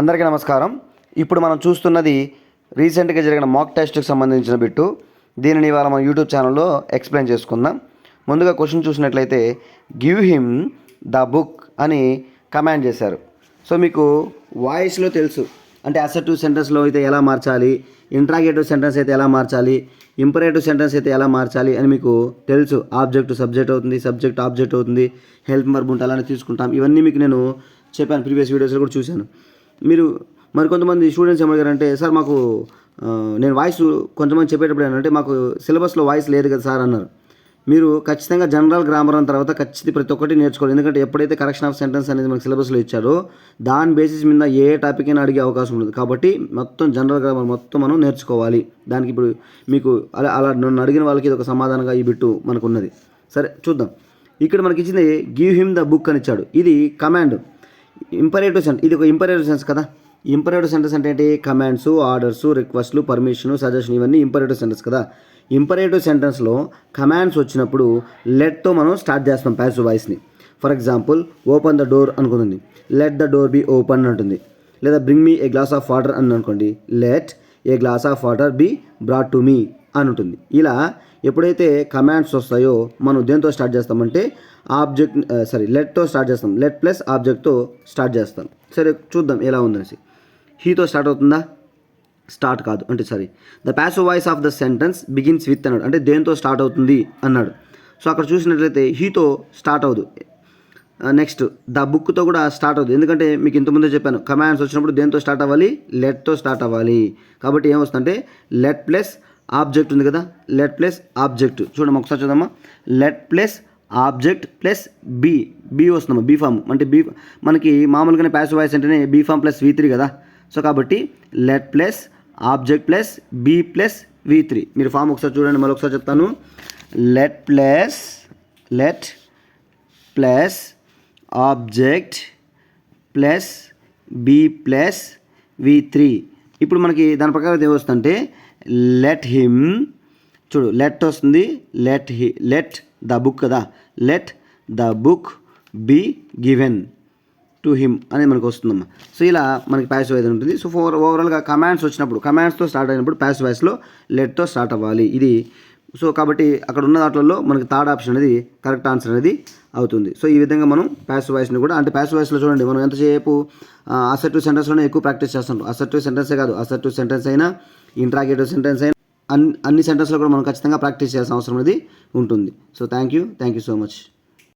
అందరికీ నమస్కారం. ఇప్పుడు మనం చూస్తున్నది రీసెంట్గా జరిగిన మాక్ టెస్ట్కి సంబంధించిన బిట్టు. దీనిని ఇవాళ మన యూట్యూబ్ ఛానల్లో ఎక్స్ప్లెయిన్ చేసుకుందాం. ముందుగా క్వశ్చన్ చూసినట్లయితే గివ్ హిమ్ ద బుక్ అని కమాండ్ చేశారు. సో మీకు వాయిస్లో తెలుసు. అంటే అసర్టివ్ సెంటెన్స్లో అయితే ఎలా మార్చాలి ఇంట్రాగేటివ్ సెంటెన్స్ అయితే ఎలా మార్చాలి ఇంపరేటివ్ సెంటెన్స్ అయితే ఎలా మార్చాలి అని మీకు తెలుసు. ఆబ్జెక్ట్ సబ్జెక్ట్ అవుతుంది సబ్జెక్ట్ ఆబ్జెక్ట్ అవుతుంది హెల్ప్ వర్బ్ ఉంటే అలానే తీసుకుంటాం. ఇవన్నీ మీకు నేను చెప్పాను ప్రీవియస్ వీడియోస్లో కూడా చూశాను. మీరు మరి కొంతమంది స్టూడెంట్స్ ఏమడిగారంటే సార్ మాకు నేను వాయిస్ కొంతమంది చెప్పేటప్పుడు ఏంటంటే మాకు సిలబస్లో వాయిస్ లేదు కదా సార్ అన్నారు. మీరు ఖచ్చితంగా జనరల్ గ్రామర్ అన్న తర్వాత ఖచ్చితంగా ప్రతి ఒక్కటి నేర్చుకోవాలి. ఎందుకంటే ఎప్పుడైతే కరెక్షన్ ఆఫ్ సెంటెన్స్ అనేది మనకు సిలబస్లో ఇచ్చారో దాని బేసిస్ మీద ఏ టాపిక్ అయినా అడిగే అవకాశం ఉంటుంది కాబట్టి మొత్తం జనరల్ గ్రామర్ మొత్తం మనం నేర్చుకోవాలి. దానికి ఇప్పుడు మీకు అలా అలా నన్ను అడిగిన వాళ్ళకి ఇది ఒక సమాధానంగా ఈ బిట్టు మనకు ఉన్నది. సరే చూద్దాం. ఇక్కడ మనకి ఇచ్చింది గివ్ హిమ్ ద బుక్ అని ఇచ్చాడు. ఇది కమాండ్ ఇంపరేటివ్ సెంటెన్స్ ఇది ఒక ఇంపరేటివ్ సెన్స్ కదా. ఇంపరేటివ్ సెంటెన్స్ అంటే ఏంటి? కమాండ్స్ ఆర్డర్స్ రిక్వెస్ట్లు పర్మిషన్ సజెషన్ ఇవన్నీ ఇంపరేటివ్ సెంటెన్స్ కదా. ఇంపరేటివ్ సెంటెన్స్లో కమాండ్స్ వచ్చినప్పుడు లెట్తో మనం స్టార్ట్ చేస్తాం ప్యాసివ్ వాయిస్ని for example open the door అనుకుంటుంది. Let the door be open అంటుంది. లేదా bring me a glass of water అని అనుకోండి. Let a glass of water be brought to me అని ఉంటుంది ఇలా ఎప్పుడైతే కమాండ్స్ వస్తాయో మనం దేంతో స్టార్ట్ చేస్తామంటే ఆబ్జెక్ట్ సారీ లెట్తో స్టార్ట్ చేస్తాం. లెట్ ప్లస్ ఆబ్జెక్ట్తో స్టార్ట్ చేస్తాం. సరే చూద్దాం ఎలా ఉందనేసి. హీతో స్టార్ట్ అవుతుందా? స్టార్ట్ కాదు. అంటే sorry the passive voice of the sentence begins with అన్నాడు. అంటే దేంతో స్టార్ట్ అవుతుంది అన్నాడు. సో అక్కడ చూసినట్లయితే హీతో స్టార్ట్ అవ్వదు. నెక్స్ట్ ద బుక్తో కూడా స్టార్ట్ అవుతుంది ఎందుకంటే మీకు ఇంతకుముందే చెప్పాను కమాండ్స్ వచ్చినప్పుడు దేంతో స్టార్ట్ అవ్వాలి? లెట్తో స్టార్ట్ అవ్వాలి. కాబట్టి ఏమొస్తుందంటే లెట్ ప్లస్ ఆబ్జెక్ట్ ఉంది కదా లెట్ ప్లస్ ఆబ్జెక్ట్. చూడమ్మా ఒకసారి చూద్దామా. Let plus object plus be be వస్తుందమ్మా బీ ఫామ్ అంటే బీ మనకి మామూలుగానే ప్యాసివ్ వాయిస్ అంటేనే be form plus V three కదా. సో కాబట్టి let plus object plus be plus V three మీరు ఫామ్ ఒకసారి చూడండి మరొకసారి ఒకసారి చెప్తాను. Let plus let plus object plus be plus V three ఇప్పుడు మనకి దాని ప్రకారం ఏమొస్తుందంటే లెట్ హిమ్ చూడు లెట్ వస్తుంది let he let the book కదా let the book be given to him అనేది మనకు వస్తుందమ్మా సో ఇలా మనకి ప్యాసివ్ వైజ్ ఉంటుంది. సో ఫోర్ ఓవరాల్గా కమాండ్స్ వచ్చినప్పుడు కమాండ్స్తో స్టార్ట్ అయినప్పుడు ప్యాసివ్ వాయిస్లో లెట్తో స్టార్ట్ అవ్వాలి. ఇది సో కాబట్టి అక్కడ ఉన్న దాంట్లో మనకి థర్డ్ ఆప్షన్ అనేది కరెక్ట్ ఆన్సర్ అనేది అవుతుంది. సో ఈ విధంగా మనం ప్యాసివ్ వాయిస్ని కూడా అంటే ప్యాసివ్ వాయిస్లో చూడండి మనం ఎంతసేపు అసర్టివ్ సెంటెన్స్లోనే ఎక్కువ ప్రాక్టీస్ చేస్తుంటాం అసర్టివ్ సెంటెన్సే కాదు అసర్టివ్ సెంటెన్స్ అయినా ఇంట్రాగేటివ్ సెంటెన్స్ అయినా అన్ని అన్ని సెంటెన్స్లో కూడా మనం ఖచ్చితంగా ప్రాక్టీస్ చేయాల్సిన అవసరం అనేది ఉంటుంది. So thank you thank you so much